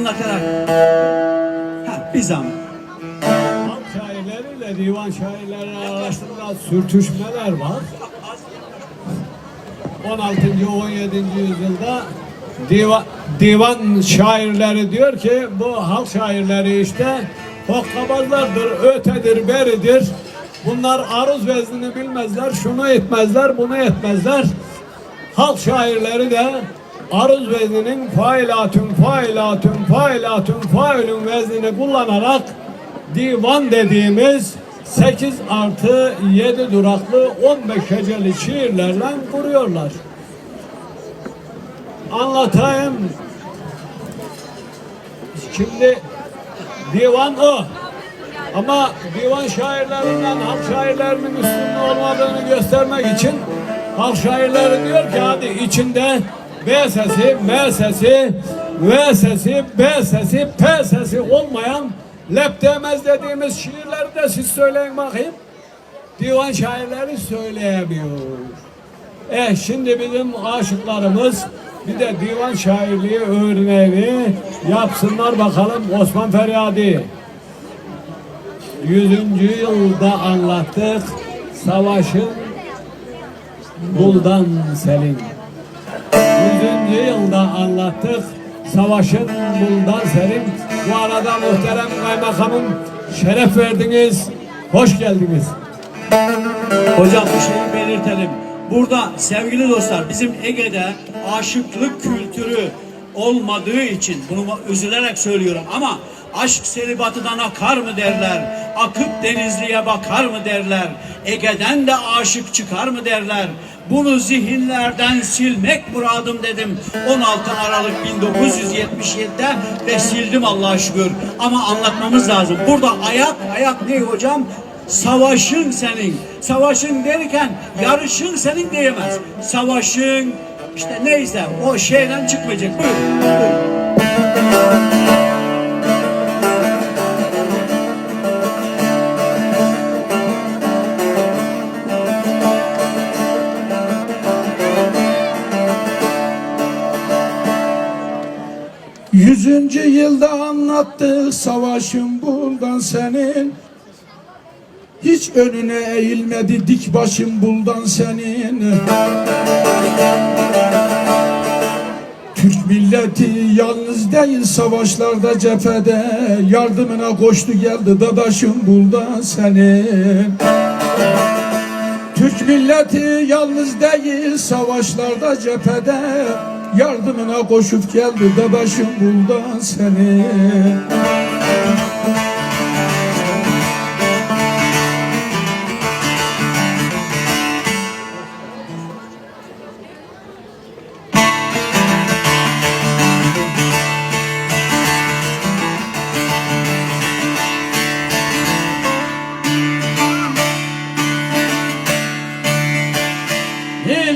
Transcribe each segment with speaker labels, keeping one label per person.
Speaker 1: anlatarak. Ha, bir zahmet.
Speaker 2: Halk şairleriyle divan şairleri arasında sürtüşmeler var. 16. 17. yüzyılda divan, divan şairleri diyor ki bu halk şairleri işte hokkabazlardır, ötedir, beridir. Bunlar aruz veznini bilmezler, şunu etmezler, bunu etmezler. Halk şairleri de aruz vezninin failatün, failatün, failatün, failün veznini kullanarak divan dediğimiz 8 artı 7 duraklı 15 heceli şiirlerle kuruyorlar. Anlatayım. Şimdi divan o. Ama divan şairlerinden halk şairlerinin üstünde olmadığını göstermek için halk şairleri diyor ki hadi içinde B sesi, M sesi, V sesi, B sesi, P sesi olmayan lep demez dediğimiz şiirleri de siz söyleyin bakayım. Divan şairleri söyleyemiyor. Eh şimdi bizim aşıklarımız bir de divan şairliği örneği yapsınlar bakalım Osman Feryadi. Yüzüncü yılda anlattık savaşın buldan selin. Yüzüncü yılda anlattık savaşın buldan selin. Bu arada muhterem kaymakamım şeref verdiniz, hoş geldiniz.
Speaker 1: Hocam bir şeyi belirtelim. Burada sevgili dostlar bizim Ege'de aşıklık kültürü olmadığı için bunu üzülerek söylüyorum ama aşk selibatıdan akar mı derler, akıp denizliye bakar mı derler, Ege'den de aşık çıkar mı derler. Bunu zihinlerden silmek muradım dedim 16 Aralık 1977'de ve sildim Allah'a şükür. Ama anlatmamız lazım. Burada ayak, ayak ne hocam? Savaşın senin. Savaşın derken yarışın senin diyemez. Savaşın işte neyse o şeyden çıkmayacak. Buyurun. buyurun.
Speaker 3: Yüzüncü yılda anlattık savaşın buldan senin. Hiç önüne eğilmedi dik başın buldan senin. Türk milleti yalnız değil savaşlarda cephede. Yardımına koştu geldi dadaşın buldan senin. Türk milleti yalnız değil savaşlarda cephede Yardımına koşup geldi dadaşım buldan seni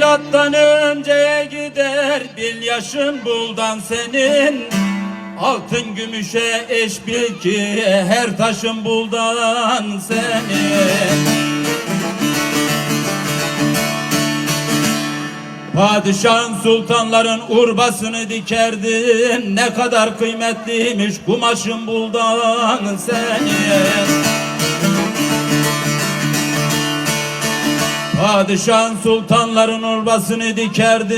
Speaker 4: Milattan önceye gider. Bil yaşın buldan senin. Altın gümüşe eş bil ki her taşın buldan senin. Padişahın sultanların urbasını dikerdin. Ne kadar kıymetliymiş kumaşın buldan senin Padişahın sultanların urbasını dikerdi.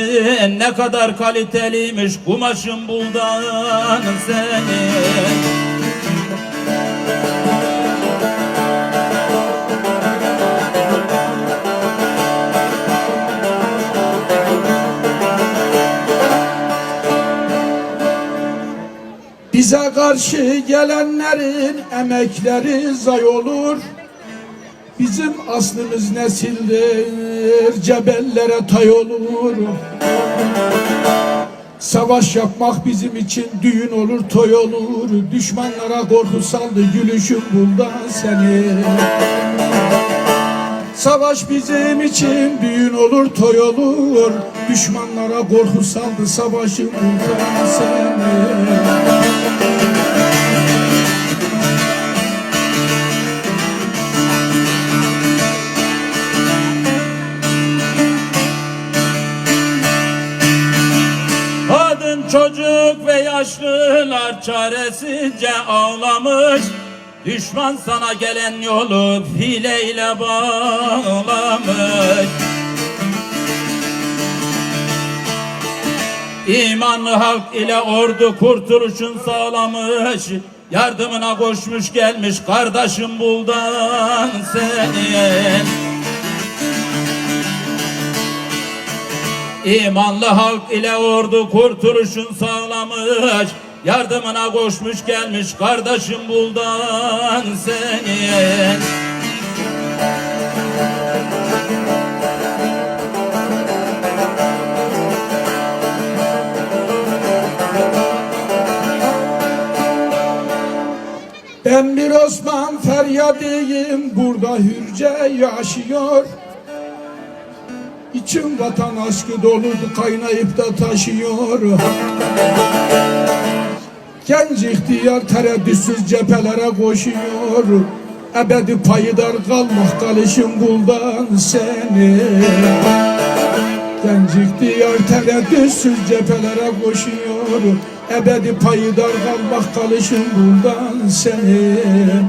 Speaker 4: Ne kadar kaliteliymiş kumaşın buldan senin
Speaker 3: Bize karşı gelenlerin emekleri zay olur Bizim aslımız nesildir Cebellere tay olur. Savaş yapmak bizim için düğün olur toy olur. Düşmanlara korku saldı gülüşüm bundan seni. Savaş bizim için düğün olur toy olur. Düşmanlara korku saldı savaşım bundan seni
Speaker 4: çocuk ve yaşlılar çaresizce ağlamış. Düşman sana gelen yolu fileyle bağlamış. İmanlı halk ile ordu kurtuluşun sağlamış. Yardımına koşmuş gelmiş kardeşim buldan senin İmanlı halk ile ordu kurtuluşun sağlamış Yardımına koşmuş gelmiş kardeşim buldan senin.
Speaker 3: Ben bir Osman feryadıyım burada hürce yaşıyor İçim vatan aşkı doludu kaynayıp da taşıyor. Genç ihtiyar tereddütsüz cephelere koşuyor. Ebedi payidar kalmak kalışım buldan seni. Genç ihtiyar tereddütsüz cephelere koşuyor. Ebedi payidar kalmak kalışım bundan senin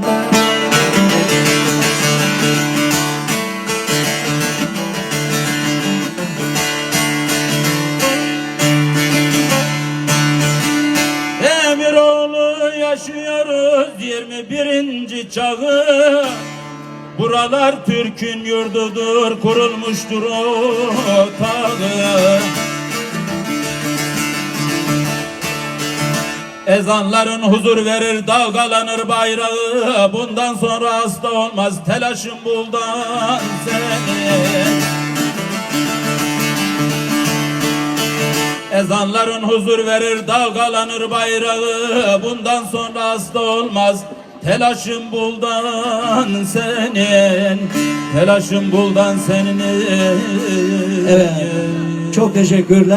Speaker 4: yaşıyoruz 21. çağı. Buralar Türk'ün yurdudur kurulmuştur o tağı Ezanların huzur verir dalgalanır bayrağı. Bundan sonra hasta olmaz telaşım buldan seni Ezanların huzur verir dalgalanır bayrağı Bundan sonra hasta olmaz Telaşım buldan senin Telaşım buldan senin
Speaker 1: Evet. Çok teşekkürler.